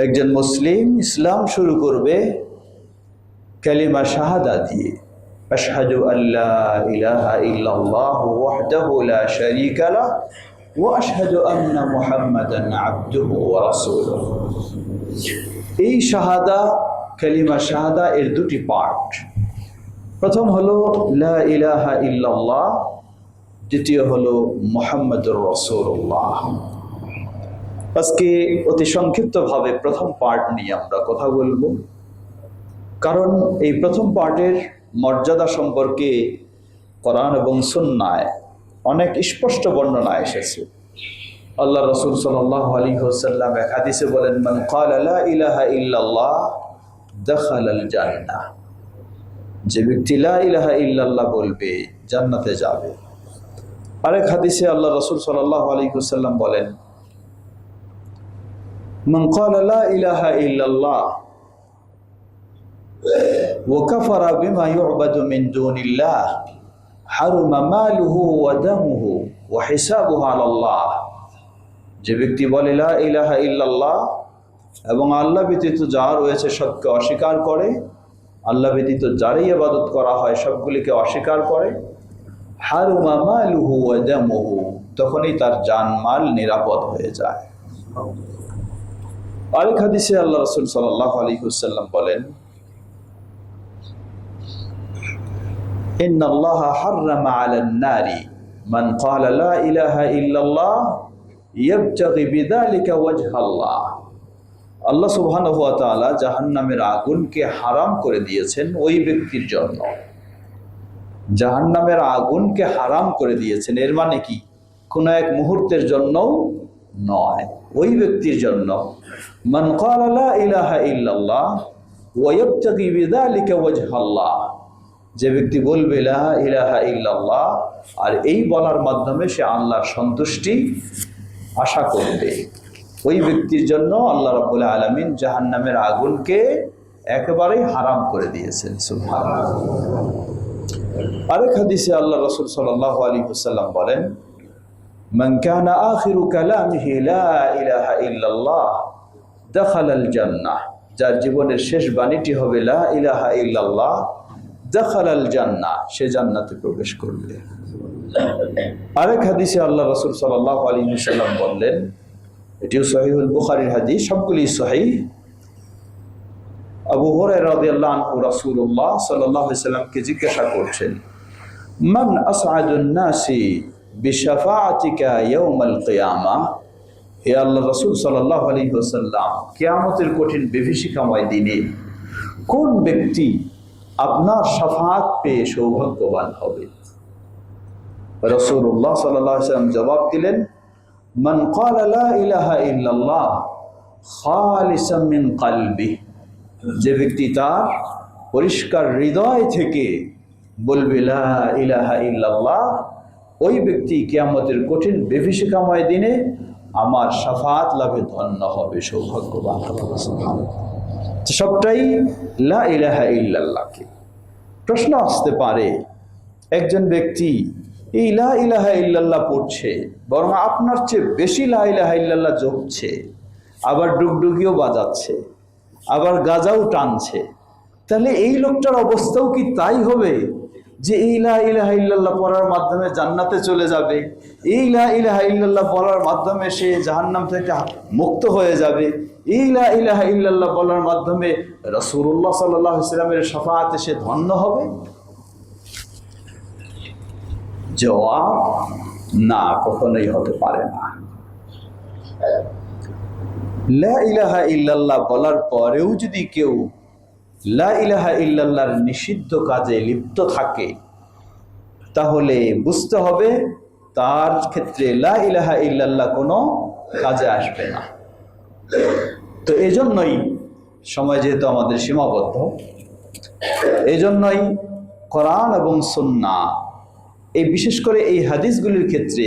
একজন মুসলিম ইসলাম শুরু করবে কালিমা শাহাদা দিয়ে। আশহাদু আল্লাহ ইলাহা ইল্লাল্লাহ ওয়াহদাহু লা শারীকা লাহ ওয়া আশহাদু আন্না মুহাম্মাদান আবদুহু ওয়া রাসূলুহু। এই শাহাদা, কালিমা শাহাদা এর দুটি পার্ট। প্রথম হলো লা ইলাহা ইল্লাল্লাহ, দ্বিতীয় হলো মোহাম্মদুর রসুল্লাহ আজকে অতি সংক্ষিপ্তভাবে প্রথম পার্ট নিয়ে আমরা কথা বলব। কারণ এই প্রথম পার্টের মর্যাদা সম্পর্কে কোরআন এবং সুন্নায় অনেক স্পষ্ট বর্ণনা এসেছে। আল্লাহ রসুল সাল্লাহ আলী হোসাল্লাম এক হাদিসে বলেন, মান কাল ইলাহা যে ব্যক্তি ইলাহা ইল্লাল্লাহ বলবে, জান্নাতে যাবে। আরেক হাদিসে আল্লাহ রসুল সাল্লাহ আলী বলেন من قال لا إله إلا الله وكفر بما يعبد من دون الله حرم ماله ودمه وحسابه على الله যে ব্যক্তি বলে লা ইলাহা ইল্লাল্লাহ এবং আল্লাহ ব্যতীত যা রয়েছে সবকে অস্বীকার করে আল্লাহ ব্যতীত যারই ইবাদত করা হয় সবগুলিকে অস্বীকার করে হারুমা মালুহু ওয়া দামুহু তখনই তার জানমাল নিরাপদ হয়ে যায় আরেক হাদিসে আল্লাহ রাসূল সাল্লাল্লাহু আলাইহি ওয়াসাল্লাম বলেন আল্লাহ জাহান্নামের আগুনকে হারাম করে দিয়েছেন ওই ব্যক্তির জন্য। জাহান্নামের আগুনকে হারাম করে দিয়েছেন, এর মানে কি? কোন এক মুহূর্তের জন্য নয়। ওই ব্যক্তির জন্য ইল্লাল্লাহ যে ব্যক্তি বলবে আর এই বলার মাধ্যমে সে আল্লাহর সন্তুষ্টি আশা করবে। ওই ব্যক্তির জন্য আল্লাহ রাব্বুল আলামিন জাহান্নামের আগুনকে একেবারেই হারাম করে দিয়েছেন, সুবহানাল্লাহ। আরেক হাদিসে আল্লাহ রসুল সাল্লাহ আলী হুসাল্লাম বলেন من كان آخر كلامه لا إله إلا الله دخل الجنة যার জীবনের শেষ বাণীটি হবে লা ইলাহা ইল্লাল্লাহ দখাল আল জান্নাহ সে জান্নাতে প্রবেশ করবে আরেক হাদিসে আল্লাহ রসুল সাল্লাহ আলী সাল্লাম বললেন এটিও সহিহুল বুখারির হাদিস সবগুলি সহি আবু হরাইরাদিয়াল্লাহু আনহু রাসূলুল্লাহ সাল্লাল্লাহু আলাইহি সাল্লামকে জিজ্ঞাসা করছেন মান আসআদুন নাসি বিশাফাআতিকা ইয়াউমাল কিয়ামা। হে আল্লাহ রাসূল সাল্লাল্লাহু আলাইহি ওয়াসাল্লাম, কিয়ামতের কঠিন বিভীষিকাময় দিনে কোন ব্যক্তি আপনার শাফাআত পেয়ে সৌভাগ্যবান হবে? আলাইহি সাল্লাম জবাব দিলেন, মান ক্বালা লা ইল্লাল্লাহ খালিসাম মিন কলবিহি যে ব্যক্তি তার পরিষ্কার হৃদয় থেকে বলবে ইলাহা ইল্লাল্লাহ ওই ব্যক্তি কিয়ামতের কঠিন বিভীষিকাময় দিনে আমার সাফাত লাভে ধন্য হবে, সৌভাগ্যবান সবটাই লা ইলাহা ইল্লাল্লাহকে প্রশ্ন আসতে পারে, একজন ব্যক্তি এই লা ইলাহা ইল্লাল্লাহ পড়ছে, বরং আপনার চেয়ে বেশি লা ইলাহা ইল্লাল্লাহ জপছে, আবার ডুগডুগিও বাজাচ্ছে, আবার গাজাও টানছে, তাহলে এই লোকটার অবস্থাও কি তাই হবে? যে এই লা ইলাহা ইল্লাল্লাহ পড়ার মাধ্যমে জান্নাতে চলে যাবে, এই লা ইলাহা ইল্লাল্লাহ বলার মাধ্যমে সে জাহান্নাম থেকে মুক্ত হয়ে যাবে, এই লা ইলাহা ইল্লাল্লাহ বলার মাধ্যমে রাসূলুল্লাহ সাল্লাল্লাহু আলাইহি সাল্লামের শাফাআতে সে ধন্য হবে? জবাব, না, কখনোই হতে পারে না। লা ইলাহা ইল্লাল্লাহ বলার পরেও যদি কেউ লা ইলাহা ইল্লাল্লাহর নিষিদ্ধ কাজে লিপ্ত থাকে, তাহলে বুঝতে হবে তার ক্ষেত্রে লা ইলাহা ইল্লাল্লাহ কোনো কাজে আসবে না। তো এজন্যই সময় যেহেতু আমাদের সীমাবদ্ধ, এজন্যই কোরআন এবং সুন্না এই বিশেষ করে এই হাদিসগুলির ক্ষেত্রে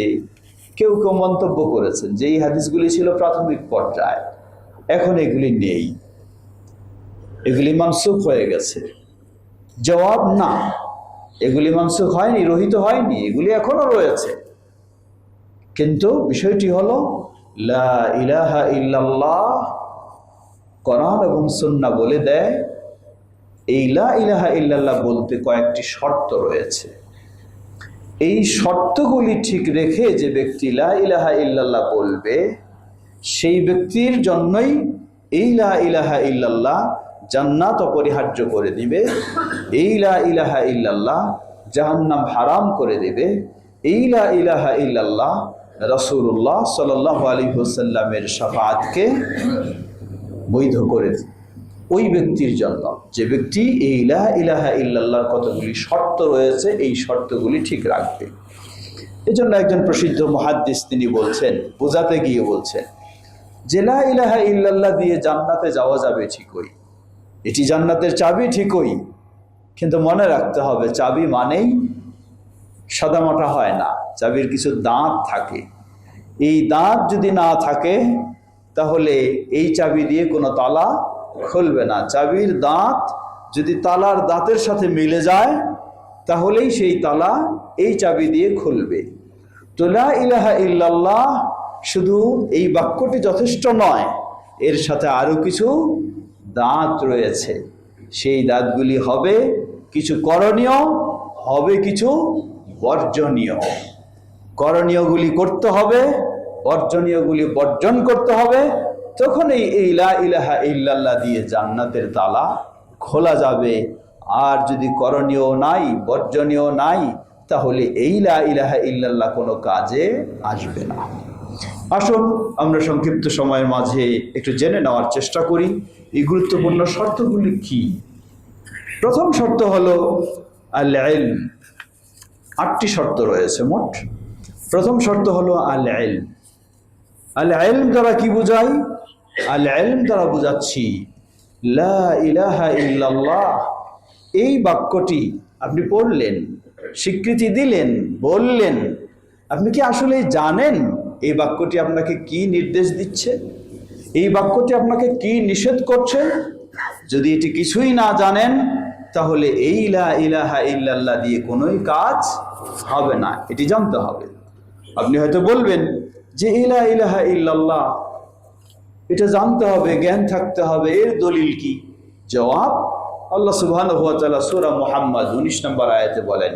কেউ কেউ মন্তব্য করেছেন যে এই হাদিসগুলি ছিল প্রাথমিক পর্যায়ে, এখন এগুলি নেই। এগুলি মানসুখ হয়ে গেছে। জবাব না। এগুলি মানসুখ হয়নি, রহিত হয়নি, এগুলি এখনও রয়েছে। কিন্তু বিষয়টি হলো ইলাহা ইল্লাল্লাহ কোরআন এবং সুন্না বলে দেয়, এই লা ইলাহা ইল্লাল্লাহ বলতে কয়েকটি শর্ত রয়েছে। এই শর্তগুলি ঠিক রেখে যে ব্যক্তি লা ইলাহা ইল্লাল্লাহ বলবে, সেই ব্যক্তির জন্যই এই লা ইলাহা ইল্লাল্লাহ জান্নাত অপরিহার্য করে দিবে। এই লা ইলাহা ইল্লাল্লাহ জাহান্নাম হারাম করে দেবে। এই লা ইলাহা ইল্লাল্লাহ রসুল্লাহ সাল্লাহ আলী হুসাল্লামের সাফাতকে বৈধ করে দিবে। ওই ব্যক্তির জন্য যে ব্যক্তি এই ইলাহা ইলাহা ইল্লাল্লাহর কতগুলি শর্ত রয়েছে, এই শর্তগুলি ঠিক রাখবে। এজন্য একজন প্রসিদ্ধ মহাদ্দিস তিনি বলছেন, বোঝাতে গিয়ে বলছেন, যে লা ইলাহা ইল্লাল্লাহ দিয়ে জান্নাতে যাওয়া যাবে ঠিকই। এটি জান্নাতের চাবি ঠিকই, কিন্তু মনে রাখতে হবে চাবি মানেই সাদামাটা হয় না, চাবির কিছু দাঁত থাকে। এই দাঁত যদি না থাকে, তাহলে এই চাবি দিয়ে কোনো তালা খুলবে না। চাবির দাঁত যদি তালার দাঁতের সাথে মিলে যায়, তাহলেই সেই তালা এই চাবি দিয়ে খুলবে। তোলা ইলাহা ইল্লাল্লাহ শুধু এই বাক্যটি যথেষ্ট নয়, এর সাথে আরও কিছু দাঁত রয়েছে। সেই দাঁতগুলি হবে কিছু করণীয়, হবে কিছু বর্জনীয়। করণীয়গুলি করতে হবে, বর্জনীয়গুলি বর্জন করতে হবে। তখন এই ইলা ইলাহা ইল্লাল্লাহ দিয়ে জান্নাতের তালা খোলা যাবে। আর যদি করণীয় নাই, বর্জনীয় নাই, তাহলে এই লা ইলাহা ইল্লাল্লাহ কোনো কাজে আসবে না। আসুন, আমরা সংক্ষিপ্ত সময়ের মাঝে একটু জেনে নেওয়ার চেষ্টা করি, এই গুরুত্বপূর্ণ শর্তগুলি কি? প্রথম শর্ত হলো আল ইলম আটটি শর্ত রয়েছে মোট। প্রথম শর্ত হলো আল ইলম আল ইলম দ্বারা কি বোঝাই? আল ইলম দ্বারা বোঝাচ্ছি, লা ইলাহা এই বাক্যটি আপনি পড়লেন, স্বীকৃতি দিলেন, বললেন। আপনি কি আসলে জানেন? এই বাক্যটি আপনাকে কি নির্দেশ দিচ্ছে? এই বাক্যটি আপনাকে কি নিষেধ করছে? যদি এটি কিছুই না জানেন, তাহলে এই ইলাহা ইল্লাল্লাহ দিয়ে কোনোই কাজ হবে না। এটি জানতে হবে। আপনি হয়তো বলবেন যে ইলা ইলাহা ইল্লাল্লাহ, এটা জানতে হবে, জ্ঞান থাকতে হবে, এর দলিল কি? জবাব আল্লাহ সুবহান সূরা মুহাম্মদ 19 নম্বর আয়াতে বলেন,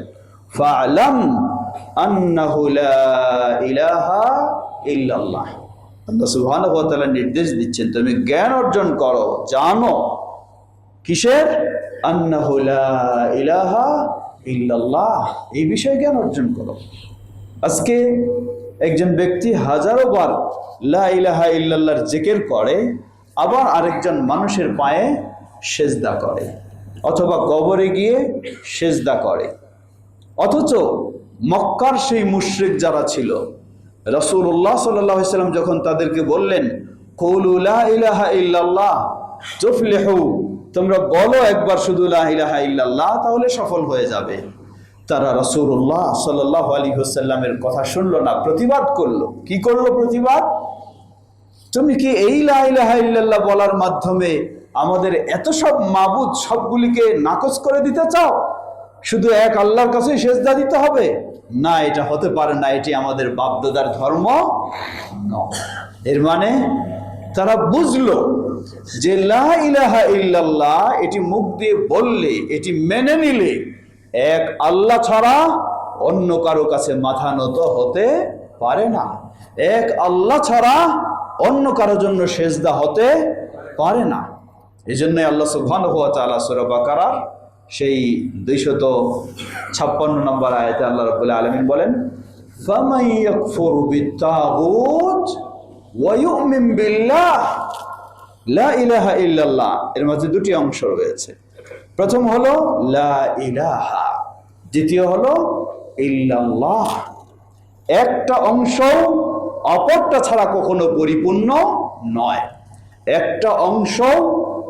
ফা'লাম নির্দেশ দিচ্ছেন, তুমি জ্ঞান অর্জন করো, জানো কিসের? এই বিষয়ে জ্ঞান অর্জন করো। আজকে একজন ব্যক্তি হাজারো বার লা ইলাহা ইল্লাল্লাহর জিকির করে, আবার আরেকজন মানুষের পায়ে সেজদা করে, অথবা কবরে গিয়ে সেজদা করে। অথচ মক্কার সেই মুশরিক যারা ছিল রসুল্লাহ সাল্লাম যখন তাদেরকে বললেন ইল্লাল্লাহ তোমরা বলো একবার শুধু ইল্লাল্লাহ, তাহলে সফল হয়ে যাবে। তারা রসুল্লাহ সাল্লাহ আলী হুসাল্লামের কথা শুনল না, প্রতিবাদ করল। কি করল প্রতিবাদ? তুমি কি এই লা ইলাহা ইল্লাল্লাহ বলার মাধ্যমে আমাদের এত সব মাবুদ সবগুলিকে নাকচ করে দিতে চাও? শুধু এক আল্লাহর কাছেই সেজদা দিতে হবে? না, এটা হতে পারে না, এটি আমাদের বাপদাদার ধর্ম এর মানে তারা বুঝলো যে ইলাহা ইল্লাল্লাহ, এটি মুখ দিয়ে বললে, এটি মেনে নিলে এক আল্লাহ ছাড়া অন্য কারও কাছে মাথা নত হতে পারে না। এক আল্লাহ ছাড়া অন্য কারও জন্য সেজদা হতে পারে না। এই জন্যই আল্লাহ সুবহান হুয়া তাআলা সূরা বাকারার সেই দুইশত ছাপ্পান্ন নম্বর আয়তে আল্লাহ রবুল্লা আলমিন বলেন এর মধ্যে দুটি অংশ রয়েছে। প্রথম হলো, লা ইলাহা। দ্বিতীয় হলো, ইল্লাল্লাহ। একটা অংশ অপরটা ছাড়া কখনো পরিপূর্ণ নয়। একটা অংশ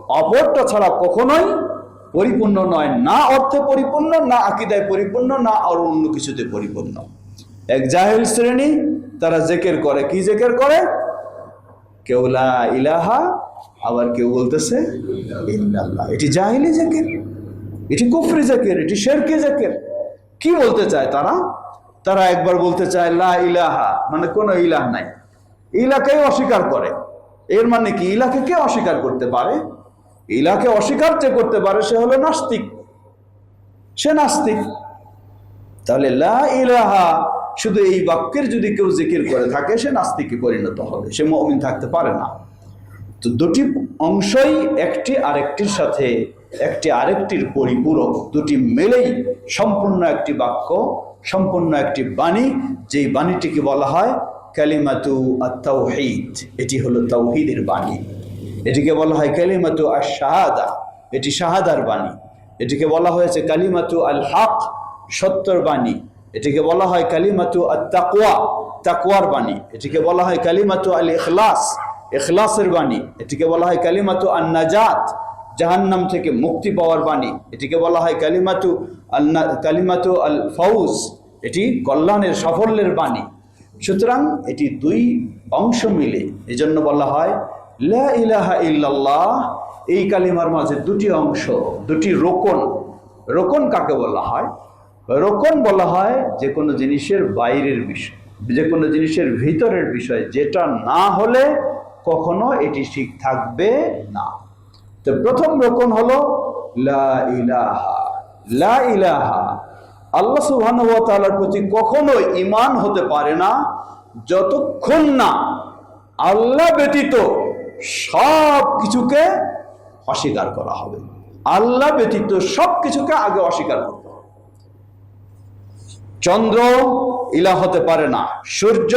অপরটা ছাড়া কখনোই পরিপূর্ণ নয়, না অর্থে পরিপূর্ণ, না আকিদায় পরিপূর্ণ, না আর অন্য কিছুতে পরিপূর্ণ। এক জাহেল শ্রেণি, তারা জেকের করে। কি জেকের করে? কেউ লা ইলাহা, আবার কেউ বলতেছে এটি জাহিলি জেকের, এটি কুফরি জেকের, এটি শেরকি জেকের। কি বলতে চায় তারা? তারা একবার বলতে চায় লা ইলাহা মানে কোনো ইলাহ নাই। ইলাকেই অস্বীকার করে। এর মানে কি? ইলাকে কে অস্বীকার করতে পারে? ইলাকে অস্বীকার যে করতে পারে, সে হলো নাস্তিক। সে নাস্তিক। তাহলে লা ইলাহা, শুধু এই বাক্যের যদি কেউ জিকির করে থাকে, সে নাস্তিকে পরিণত হবে, সে মমিন থাকতে পারে না। তো দুটি অংশই একটি আরেকটির সাথে, একটি আরেকটির পরিপূরক, দুটি মেলেই সম্পূর্ণ একটি বাক্য, সম্পূর্ণ একটি বাণী, যেই বাণীটিকে বলা হয় কালিমাতু আত্মাউহিদ এটি হলো তাওহিদের বাণী। এটিকে বলা হয় কালিমাতু আর শাহাদা এটি শাহাদার বাণী। এটিকে বলা হয়েছে কালিমাতু আল হক সত্যর বাণী। এটিকে বলা হয় কালিমাতু আর তাকুয়া তাকুয়ার বাণী। এটিকে বলা হয় কালিমাতু আল ইখলাস ইখলাসের বাণী। এটিকে বলা হয় কালিমাতু আন নাজাত জাহান্নাম থেকে মুক্তি পাওয়ার বাণী। এটিকে বলা হয় কালিমাতু আল কালিমাতু আল ফৌজ এটি কল্যাণের, সাফল্যের বাণী। সুতরাং এটি দুই অংশ মিলে। এজন্য বলা হয় ইলাহা এই কালিমার মাঝে দুটি অংশ, দুটি রোকন। রোকন কাকে বলা হয়? রোকন বলা হয় যে কোনো জিনিসের বাইরের বিষয় যে কোনো জিনিসের ভিতরের বিষয়, যেটা না হলে কখনো এটি ঠিক থাকবে না। তো প্রথম রোকন হলো লা ইলাহা লা ইলাহা। আল্লাহ ওয়া প্রতি কখনো ইমান হতে পারে না, যতক্ষণ না আল্লাহ ব্যতীত সব কিছুকে অস্বীকার করা হবে। আল্লাহ ব্যতীত সব কিছুকে আগে অস্বীকার করতে হবে। চন্দ্র ইলা হতে পারে না, সূর্য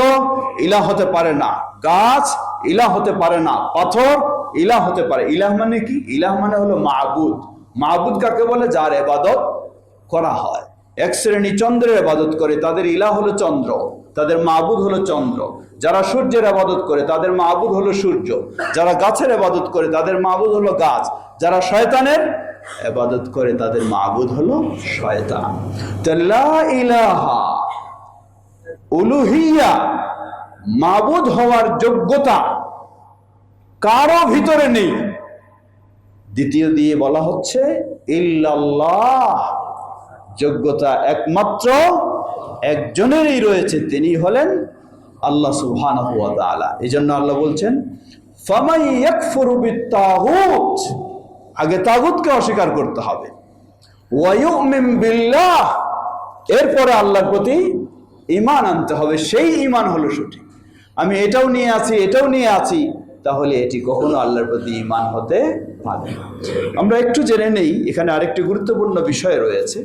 ইলা হতে পারে না, গাছ ইলা হতে পারে না, পাথর ইলা হতে পারে। ইলাহ মানে কি? ইলাহ মানে হলো মাহবুদ মাহবুদ কাকে বলে? যার এবাদত করা হয়। এক শ্রেণি চন্দ্রের আবাদত করে, তাদের ইলা হলো চন্দ্র, তাদের মাহবুদ হলো চন্দ্র। যারা সূর্যের আবাদত করে, তাদের মাহবুদ হলো সূর্য। যারা গাছের আবাদত করে, তাদের মাহবুদ হলো গাছ। যারা শয়তানের আবাদত করে, তাদের মাহবুদ হলো শয়তান। ইলাহা উলুহিয়া হওয়ার যোগ্যতা কারও ভিতরে নেই। দ্বিতীয় দিয়ে বলা হচ্ছে, ইল্লাল্লাহ। যোগ্যতা একমাত্র একজনেরই রয়েছে, তিনি হলেন আল্লাহ তাআলা। এই জন্য আল্লাহ বলছেন আগে তাগুতকে অস্বীকার করতে হবে। এরপরে আল্লাহর প্রতি ইমান আনতে হবে, সেই ঈমান হলো সঠিক। আমি এটাও নিয়ে আছি, এটাও নিয়ে আছি, তাহলে এটি কখনো আল্লাহর প্রতি ইমান হতে পারে আমরা একটু জেনে নেই, এখানে আরেকটি গুরুত্বপূর্ণ বিষয় রয়েছে।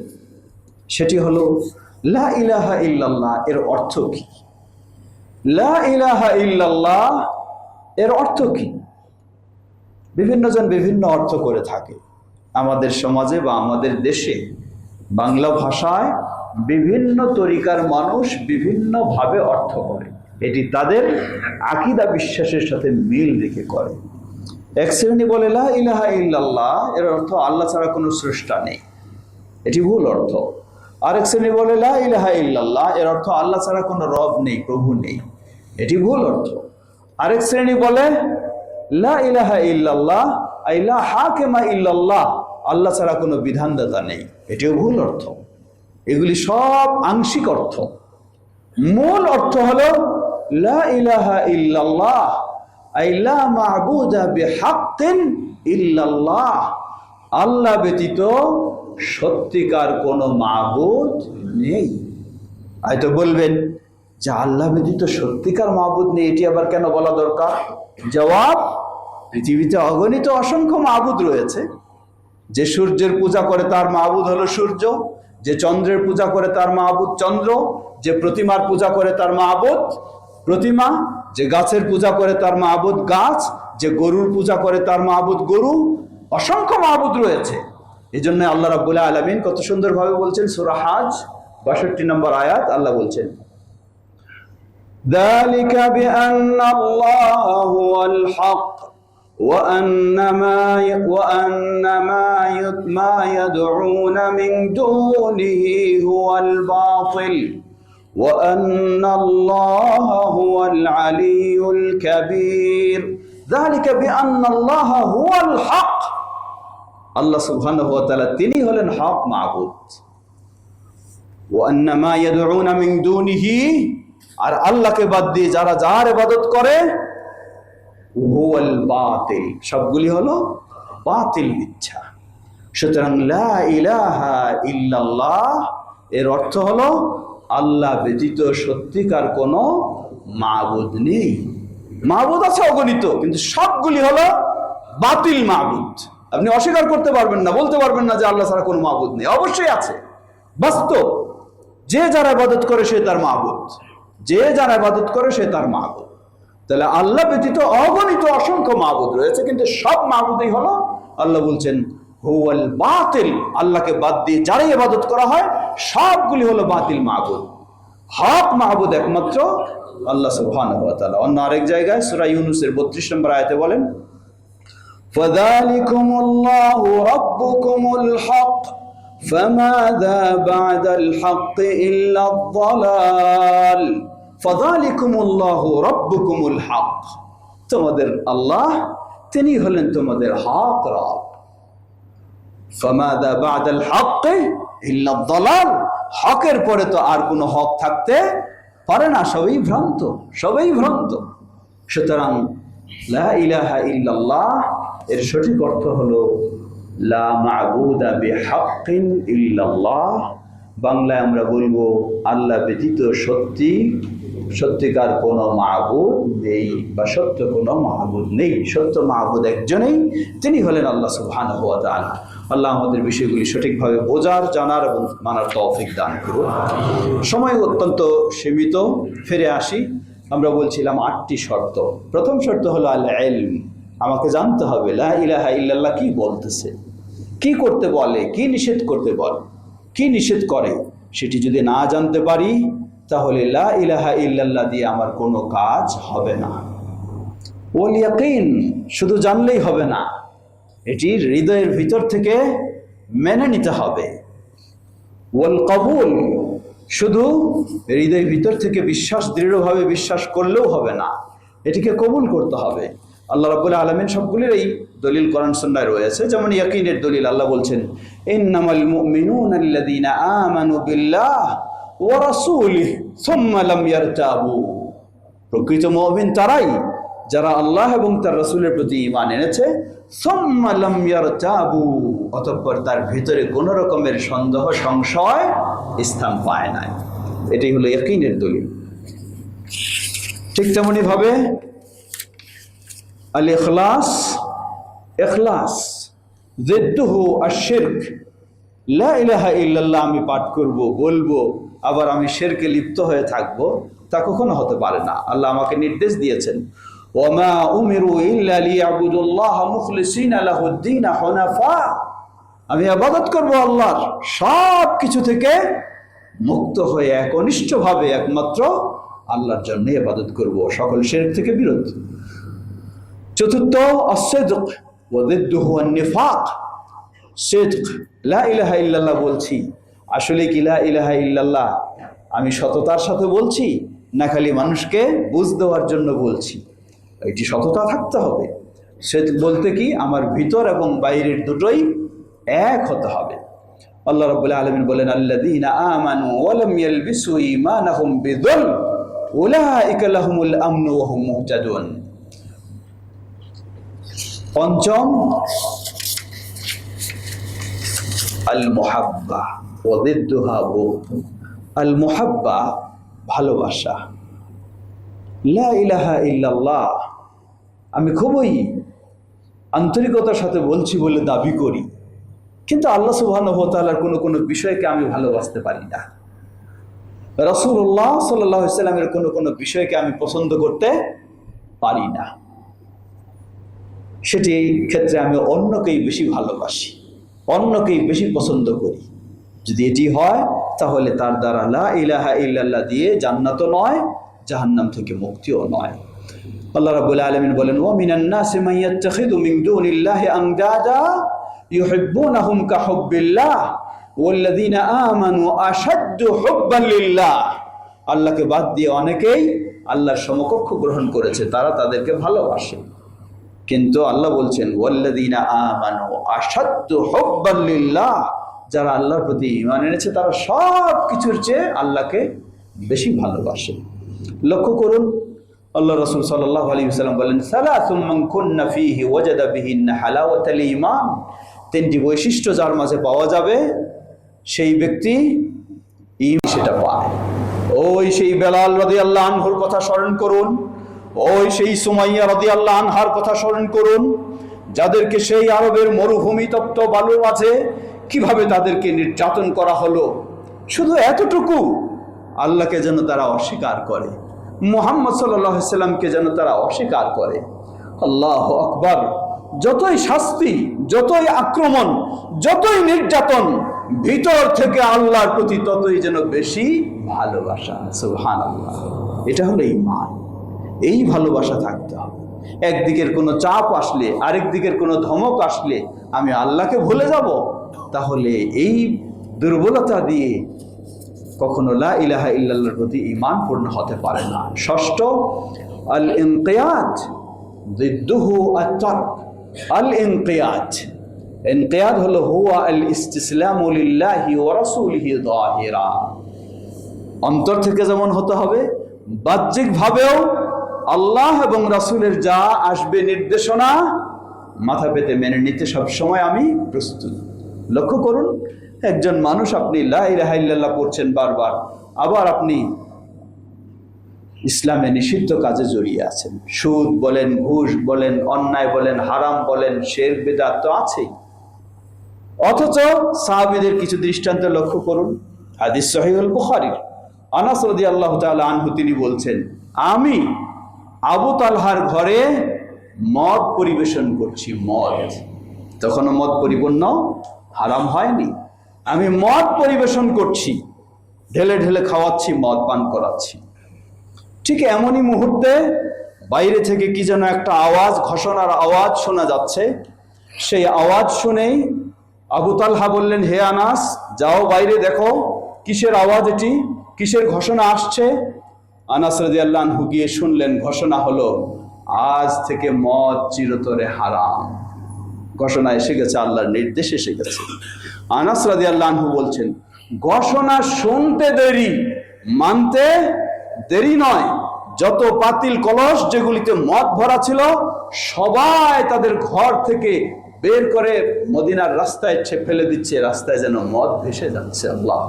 সেটি হলো, লা ইলাহা ইল্লাল্লাহ এর অর্থ কি? লা ইলাহা ইল্লাল্লাহ এর অর্থ কি? বিভিন্নজন বিভিন্ন অর্থ করে থাকে। আমাদের সমাজে বা আমাদের দেশে বাংলা ভাষায় বিভিন্ন তরিকার মানুষ বিভিন্নভাবে অর্থ করে। এটি তাদের আকিদা বিশ্বাসের সাথে মিল রেখে করে। এক শ্রেণি বলে, লা ইলাহা ইল্লাল্লাহ, এর অর্থ আল্লাহ ছাড়া কোনো স্রষ্টা নেই। এটি ভুল অর্থ। আরেক শ্রেণি বলে, লা ইলাহা ইল্লাল্লাহ এর অর্থ আল্লাহ ছাড়া কোনো রব নেই, প্রভু নেই। এটি ভুল অর্থ। আরেক শ্রেণি বলে, লা ইলাহা ইল্লাল্লাহ আই লা হাকিমা ইল্লাল্লাহ, আল্লাহ ছাড়া কোনো বিধানদাতা নেই। এটিও ভুল অর্থ। এগুলি সব আংশিক অর্থ। মূল অর্থ হল ইল্লাল্লাহ। আল্লাহ ব্যতীত সত্যিকার কোনো মাবুদ নেই। হয়তো বলবেন, যে আল্লাহ ব্যতীত সত্যিকার মাহবুদ নেই, এটি আবার কেন বলা দরকার? জবাব, পৃথিবীতে অগণিত অসংখ্য মাহবুদ রয়েছে। যে সূর্যের পূজা করে তার মাহবুদ হলো সূর্য, যে চন্দ্রের পূজা করে তার মাহবুদ চন্দ্র, যে প্রতিমার পূজা করে তার মাহবুদ প্রতিমা, যে গাছের পূজা করে তার মাহবুদ গাছ, যে গরুর পূজা করে তার মাহবুদ গরু, অসংখ্য মাহবুদ রয়েছে। এই জন্য আল্লাহ রাবুল্লাহ আলমিন কত সুন্দরভাবে বলছেন সুরাহাজ বাষট্টি নম্বর আয়াত আল্লাহ বলছেন ذلك بأن الله هو الحق وأن ما وأن ما ما يدعون من دونه هو الباطل وأن الله هو العلي الكبير ذلك بأن الله هو الحق আল্লাহ সুবহান তিনি হলেন হক মাহবুদ আর আল্লাহকে বাদ দিয়ে যারা যার ইবাদত করে সবগুলি হলো বাতিল মিথ্যা। সুতরাং এর অর্থ হলো আল্লাহ ব্যতীত সত্যিকার কোনো মাবুদ নেই। মাবুদ আছে অগণিত, কিন্তু সবগুলি হলো বাতিল মাবুদ। আপনি অস্বীকার করতে পারবেন না, বলতে পারবেন না যে আল্লাহ ছাড়া কোনো মাবুদ নেই। অবশ্যই আছে। বাস্তব, যে যারা ইবাদত করে সে তার মাহবুদ যে যারা ইবাদত করে সে তার মাবুদ। তাহলে আল্লাহ ব্যতীত অগণিত অসংখ্য মাহবুদ রয়েছে, কিন্তু সব মাবুদই হলো, আল্লাহ বলছেন, হুয়াল বাতিল আল্লাহকে বাদ দিয়ে যারাই ইবাদত করা হয়, সবগুলি হলো বাতিল মাবুদ। হক মাহবুদ একমাত্র আল্লাহ সুবহানাহু ওয়া তাআলা। অন্য আরেক জায়গায় সূরা ইউনূসের 32 নম্বর আয়াতে বলেন فذلكم الله ربكم الحق فماذا بعد الحق إلا الضلال فذلكم الله ربكم الحق তোমাদের আল্লাহ তিনি হলেন তোমাদের হক রব فماذا بعد الحق إلا الضلال হকের পরে তো আর কোনো হক থাকতে পারে না সবই ভ্রান্ত সবই ভ্রান্ত সুতরাং লা ইলাহা ইল্লাল্লাহ এর সঠিক অর্থ হলো, লা বাংলায় আমরা বলব, আল্লাহ ব্যতীত সত্যি, সত্যিকার কোনো মাহবুদ নেই বা সত্য কোনো মাহবুদ নেই। সত্য মাহবুদ একজনেই, তিনি হলেন আল্লাহ সুবহানাহু ওয়া তাআলা। আল্লাহ আমাদের বিষয়গুলি সঠিকভাবে বোঝার, জানার এবং মানার তৌফিক দান করুন। সময় অত্যন্ত সীমিত, ফিরে আসি। আমরা বলছিলাম আটটি শর্ত। প্রথম শর্ত হলো আল এলম আমাকে জানতে হবে, লা ইলাহা ইল্লাল্লাহ কি বলতেছে? কি করতে বলে? কি নিষেধ করতে বলে? কি নিষেধ করে? সেটি যদি না জানতে পারি, তাহলে লা ইলাহা ইল্লাল্লাহ দিয়ে আমার কোনো কাজ হবে না। ওল ইয়াকিন, শুধু জানলেই হবে না, এটি হৃদয়ের ভিতর থেকে মেনে নিতে হবে। ওয়াল কবুল, শুধু হৃদয়ের ভিতর থেকে বিশ্বাস, দৃঢ়ভাবে বিশ্বাস করলেও হবে না, এটিকে কবুল করতে হবে। আল্লাহ রাবুল আলমিন এই দলিল কোরআন সন্ন্যায় রয়েছে। যেমন ইয়াকিনের দলিল আল্লাহ বলছেন, ইন্নামাল মুমিনুন আল্লাযীনা আমানু বিল্লাহ ওয়া রাসূলিহি সুম্মা লাম ইয়ারতাবু। প্রকৃত মুমিন তারাই যারা আল্লাহ এবং তার রসুলের প্রতি ঈমান এনেছে, সুম্মা লাম ইয়ারতাবু। অতঃপর তার ভিতরে কোনো রকমের সন্দেহ, সংশয় স্থান পায় নাই। এটাই হলো ইয়াকিনের দলিল। ঠিক তেমনি ভাবে আল ইখলাস ইখলাস জিদ্দুহু আশিরক লা ইলাহা ইল্লাল্লাহ আমি পাঠ করব, বলব, আবার আমি শেরকে লিপ্ত হয়ে থাকব, তা কখনো হতে পারে না। আল্লাহ আমাকে নির্দেশ দিয়েছেন, ওমা উমিরু ইল্লা লিয়াবুদুল্লাহ মুখলিসিনা লাহুদ্দিন হুনাফা। আমি আবাদত করব আল্লাহর সব কিছু থেকে মুক্ত হয়ে একনিষ্ঠভাবে একমাত্র আল্লাহর জন্য ইবাদত করব। সকল শেরক থেকে বিরত। চতুর্থ, অসেদক নিফাক সেদক, লা ইলাহা ইল্লাল্লাহ বলছি। আসলে কি লা ইলাহা ইল্লাল্লাহ? আমি সততার সাথে বলছি না খালি মানুষকে বুঝ দেওয়ার জন্য বলছি? এটি সততা থাকতে হবে। সে বলতে কি? আমার ভিতর এবং বাইরের দুটোই এক হতে হবে। আল্লাহ রাব্বুল আলামিন বলেন, আল্লাযীনা আমানু ওয়া লাম ইয়ালবিসু ঈমানাহুম বিযুলম, উলাইকা লাহুমুল আমনু ওয়া হুম মুহতাদুন। পঞ্চম আল মোহাব্বা ওদিদ্দুহা বুগদ আল মোহাব্বা ভালোবাসা। লা ইলাহা ইল্লাল্লাহ। আমি খুবই আন্তরিকতার সাথে বলছি বলে দাবি করি। কিন্তু আল্লাহ তাআলার কোনো কোনো বিষয়কে আমি ভালোবাসতে পারি না। রাসূলুল্লাহ সাল্লাল্লাহু আলাইহি সাল্লামের কোনো কোনো বিষয়কে আমি পছন্দ করতে পারি না। সেটি ক্ষেত্রে আমি অন্যকেই বেশি ভালোবাসি, অন্যকেই বেশি পছন্দ করি। যদি এটি হয়, তাহলে তার দ্বারা লা ইলাহা ইল্লাল্লাহ দিয়ে জান্নাতও নয়, জাহান্নাম থেকে মুক্তিও নয়। আল্লাহ রাব্বুল আলামিন বলেন, ওয়া মিনান নাসি মান দুনিল্লাহি আনদাদা ইউহিব্বুনাহুম কাহুব্বিল্লাহ, ওয়াল্লাযীনা আমানু আশাদ্দু হুব্বান লিল্লাহ। আল্লাহকে বাদ দিয়ে অনেকেই আল্লাহর সমকক্ষ গ্রহণ করেছে, তারা তাদেরকে ভালোবাসে। কিন্তু আল্লাহ বলছেন, ওয়াল্লাযীনা আমানু আশাদ্দু হুব্বান লিল্লাহ। যারা আল্লাহর প্রতি ইমান এনেছে, তারা সব কিছুর চেয়ে আল্লাহকে বেশি ভালোবাসে। লক্ষ্য করুন, আল্লাহ রসুল সাল্লাহ সাল্লাম বলেন ঈমান। তিনটি বৈশিষ্ট্য যার মাঝে পাওয়া যাবে, সেই ব্যক্তি ইম সেটা পায়। ওই সেই বেলাল রদি আল্লাহ আনহুর কথা স্মরণ করুন ওই সেই সুমাইয়া রদি আল্লাহ আনহার কথা স্মরণ করুন, যাদেরকে সেই আরবের মরুভূমি তপ্ত বালুর মাঝে কীভাবে তাদেরকে নির্যাতন করা হলো? শুধু এতটুকু, আল্লাহকে যেন তারা অস্বীকার করে, মোহাম্মদ সাল্লামকে যেন তারা অস্বীকার করে। আল্লাহ আকবর। যতই শাস্তি, যতই আক্রমণ, যতই নির্যাতন, ভিতর থেকে আল্লাহর প্রতি ততই যেন বেশি ভালোবাসা। সুহান আল্লাহ এটা হলো ইমান এই ভালোবাসা থাকতে হবে। একদিকের কোনো চাপ আসলে আরেক দিকের কোনো ধমক আসলে আমি আল্লাহকে ভুলে যাব। তাহলে এই দুর্বলতা দিয়ে কখনো লা ইলাহা ইল্লাল্লাহর প্রতি ইমান পূর্ণ হতে পারে না। ষষ্ঠ আল ইনকিয়াজ দিদ্দুহু আত-তারক। আল ইনকিয়াজ ইনকিয়াদ হলো হুয়া আল যাহিরা। অন্তর থেকে যেমন হতে হবে, বাহ্যিকভাবেও আল্লাহ এবং রাসূলের যা আসবে নির্দেশনা মাথা পেতে মেনে নিতে সবসময় আমি প্রস্তুত। লক্ষ্য করুন, একজন মানুষ আপনি লা ইলাহা ইল্লাল্লাহ পড়ছেন বারবার, আবার আপনি ইসলামে নিষিদ্ধ কাজে জড়িয়ে আছেন। সুদ বলেন, ঘুষ বলেন, অন্যায় বলেন, হারাম বলেন, শের, বেদাত তো আছেই। অথচ সাহাবিদের কিছু দৃষ্টান্ত লক্ষ্য করুন, হাদিস সহিউল বুখারীর আনাস রাদিয়াল্লাহু তাআলা আনহু তিনি বলছেন, আমি আবু তালহার ঘরে মদ পরিবেশন করছি, মদ। তখনও মদ পরিপূর্ণ হারাম হয়নি। আমি মদ পরিবেশন করছি, ঢেলে ঢেলে খাওয়াচ্ছি, মদ পান করাচ্ছি। ঠিক এমনই মুহূর্তে বাইরে থেকে কি যেন একটা আওয়াজ, ঘোষণার আওয়াজ শোনা যাচ্ছে। সেই আওয়াজ শুনেই আবু তালহা বললেন, হে আনাস, যাও বাইরে দেখো, কিসের আওয়াজ এটি? কিসের ঘোষণা আসছে? আনাস রাজি আল্লাহ গিয়ে শুনলেন, ঘোষণা হলো, আজ থেকে মদ চিরতরে হারাম। ঘোষণা এসে গেছে, আল্লাহর নির্দেশ এসে গেছে। আনাস রাজি আল্লাহ বলছেন, ঘোষণা শুনতে দেরি, মানতে দেরি নয়। যত পাতিল কলস যেগুলিতে মদ ভরা ছিল, সবাই তাদের ঘর থেকে বের করে মদিনার রাস্তায় ফেলে দিচ্ছে। রাস্তায় যেন মদ ভেসে যাচ্ছে, আল্লাহ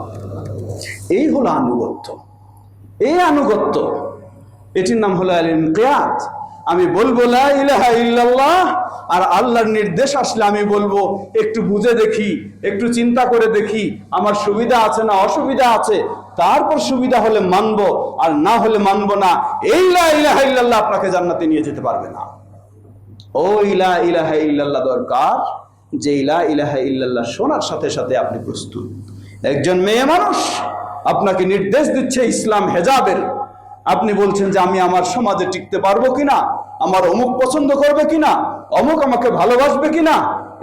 এই হলো আনুগত্য। এই আনুগত্য। এটির নাম হলো আল ইনকিয়াত আমি বলব লা ইল্লাল্লাহ, আর আল্লাহর নির্দেশ আসলে আমি বলব, একটু বুঝে দেখি, একটু চিন্তা করে দেখি, আমার সুবিধা আছে না অসুবিধা আছে। তারপর সুবিধা হলে মানবো, আর না হলে মানবো না। এই লা ইল্লাল্লাহ আপনাকে জান্নাতে নিয়ে যেতে পারবে না। ও ইলা ইলাহা ইল্লাল্লাহ দরকার যে ইলা ইলাহা ইল্লাল্লাহ শোনার সাথে সাথে আপনি প্রস্তুত। একজন মেয়ে মানুষ আপনাকে নির্দেশ দিচ্ছে ইসলাম হেজাবের। আপনি বলছেন যে আমি আমার সমাজে টিকতে পারব কিনা? আমার অমুক পছন্দ করবে কিনা? অমুক আমাকে ভালোবাসবে কিনা?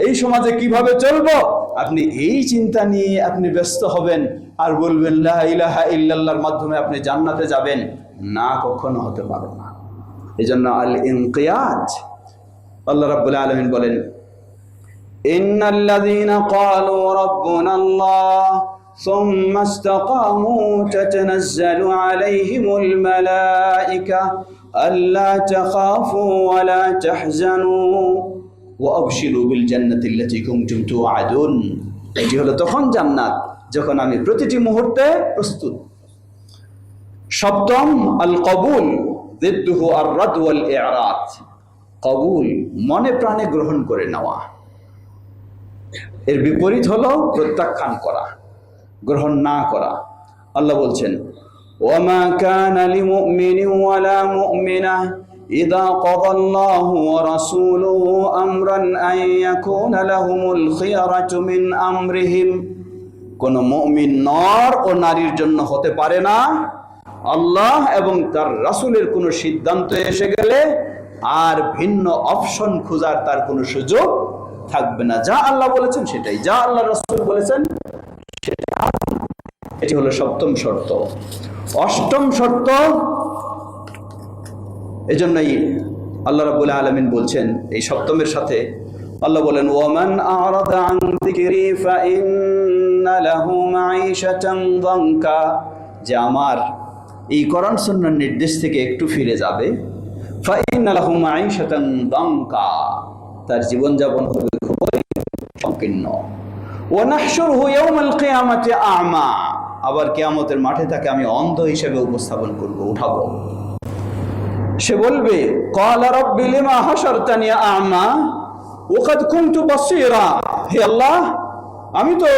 এই সমাজে কীভাবে চলবো? আপনি এই চিন্তা নিয়ে আপনি ব্যস্ত হবেন। আর বলবেন ইলাহা ইল্লাল্লাহর মাধ্যমে আপনি জান্নাতে যাবেন। না, কখনো হতে পারো না। এই জন্য আল ইনকিয়াজ আল্লাহ রাব্বুল আলামিন বলেন, ইন্নাল্লাযীনা ক্বালু রাব্বুনা আল্লাহ ثم استقاموا تتنزل عليهم الملائكة ألا تخافوا ولا تحزنوا وأبشروا بالجنة التي كنتم توعدون এটি হলো তখন জান্নাত যখন আমি প্রতিটি মুহূর্তে প্রস্তুত সপ্তম আল কবুল দিদ্দুহু আর রাদ ওয়াল ইরাদ কবুল মনে প্রাণে গ্রহণ করে নেওয়া এর বিপরীত হলো প্রত্যাখ্যান করা গ্রহণ না করা আল্লাহ বলছেন ওমা কান লিমুমিন ওয়ালা মুমিনা إذا قضى الله ورسوله أمرا أن يكون لهم الخيرة من أمرهم কোন মুমিন নর ও নারীর জন্য হতে পারে না আল্লাহ এবং তার রাসূলের কোনো সিদ্ধান্ত এসে গেলে আর ভিন্ন অপশন খোঁজার তার কোনো সুযোগ থাকবে না যা আল্লাহ বলেছেন সেটাই যা আল্লাহ রাসূল বলেছেন এটি হলো সপ্তম শর্ত। অষ্টম শর্ত, এজন্যই আল্লাহ রাব্বুল আলামিন বলছেন এই সপ্তমের সাথে। আল্লাহ বলেন দানকা যে আমার এই সুন্নাহর নির্দেশ থেকে একটু ফিরে যাবে। তার জীবনযাপন হবে খুবই সংকীর্ণ। আ'মা আবার কেয়ামতের মাঠে তাকে আমি অন্ধ হিসেবে উপস্থাপন করব, উঠাবো। সে বলবে আ'মা তো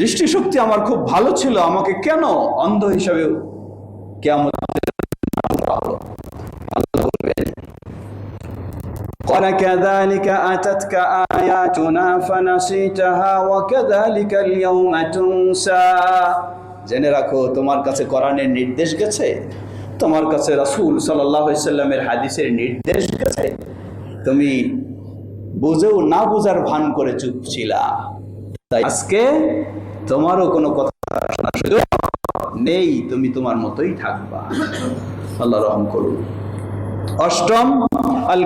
দৃষ্টিশক্তি আমার খুব ভালো ছিল, আমাকে কেন অন্ধ হিসাবে কিয়ামত আল্লাহ বলবেন قال كذلك أتتك آياتنا فنسيتها وكذلك اليوم تنسى জেনে রাখো তোমার কাছে কোরআনের নির্দেশ গেছে তোমার কাছে রাসূল সাল্লাল্লাহু আলাইহি সাল্লামের হাদিসের নির্দেশ গেছে তুমি বুঝেও না বুঝার ভান করে চুপ ছিলা তাই আজকে তোমারও কোনো কথা শোনার সুযোগ নেই তুমি তোমার মতোই থাকবা আল্লাহ রহম করুন অষ্টম আল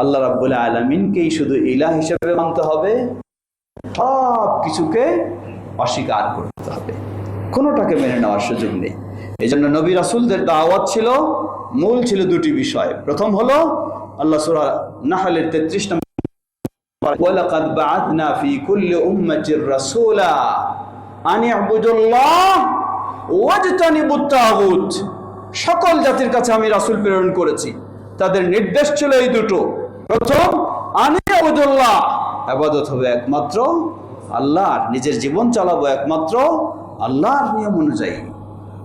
আল্লাহ রাব্বুল আলামিনকেই শুধু ইলাহ হিসেবে মানতে হবে, সব কিছুকে অস্বীকার করতে হবে। কোনোটাকে মেনে নেওয়ার সুযোগ নেই। এই জন্য নবী রাসুলদের দাওয়াত ছিল, মূল ছিল দুটি বিষয়। প্রথম হলো, আল্লাহ সুরা নাহলের তেত্রিশ নম্বর ওয়ালাকাদ বাআথনা ফি কুল্লি উম্মাতির রাসূলা আন ইবুদুল্লাহ ওয়াজতানিবুত তাগুত। সকল জাতির কাছে আমি রাসূল প্রেরণ করেছি। তাদের নির্দেশ ছিল এই দুটো। প্রথম, আনি আবুদুল্লাহ। আবাদত হবে একমাত্র আল্লাহর নিজের জীবন চালাবো একমাত্র আল্লাহর নিয়ম অনুযায়ী।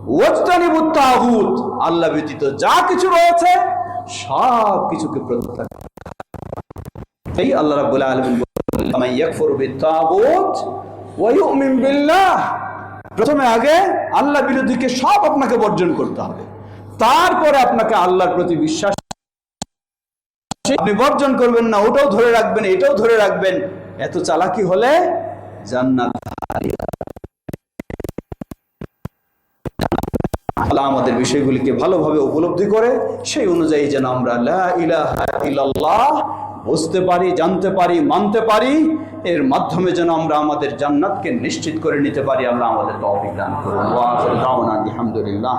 ওয়াজতানিবুত তাগুত। আল্লাহ ব্যতীত যা কিছু রয়েছে, সব কিছুকে প্রত্যাখ্যান এই আল্লাহ রাব্বুল আলামিন বলেন ইয়াকফুরু প্রথমে আগে আল্লাহ বিরোধীকে সব আপনাকে বর্জন করতে হবে। তারপরে আপনাকে আল্লাহর প্রতি বিশ্বাস আপনি বর্জন করবেন না, ওটাও ধরে রাখবেন, এটাও ধরে রাখবেন। এত চালাকি হলে জান্নাত আল্লাহ আমাদের বিষয়গুলিকে ভালোভাবে উপলব্ধি করে, সেই অনুযায়ী যেন আমরা ইলাহা ইল্লাল্লাহ বুঝতে পারি, জানতে পারি, মানতে পারি, এর মাধ্যমে যেন আমরা আমাদের জান্নাতকে নিশ্চিত করে নিতে পারি। আল্লাহ আমাদের তৌফিক দান করুন। আলহামদুলিল্লাহ